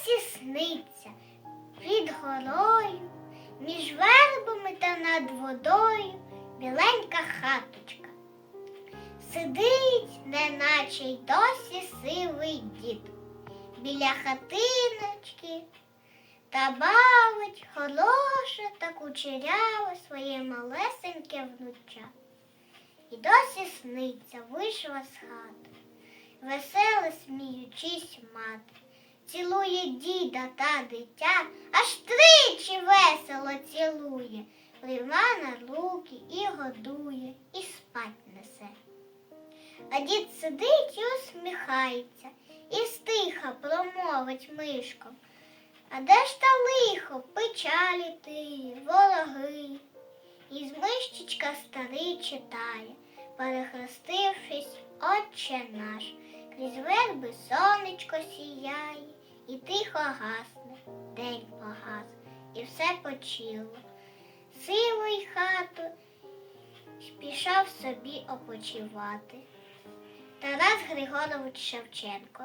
досі сниться під горою, між вербами та над водою біленька хаточка. Сидить, неначе й досі сивий дід біля хатиночки та бавить хороше та кучеряве своє малесеньке внуча. І досі сниться, вийшла з хати, веселе сміючись мати, цілує діда та дитя, аж тричі весело цілує, прийма на руки і годує, і спать несе. А дід сидить і усміхається, і стиха промовить мишком. А де ж та лихо, печалі ти, вороги? І з мишечка старий читає, перехрестившись, отче наш, крізь верби сонечко сіяє, і тихо гасне, день погас, і все почило. Сивий хату пішов собі опочивати. Тарас Григорович Шевченко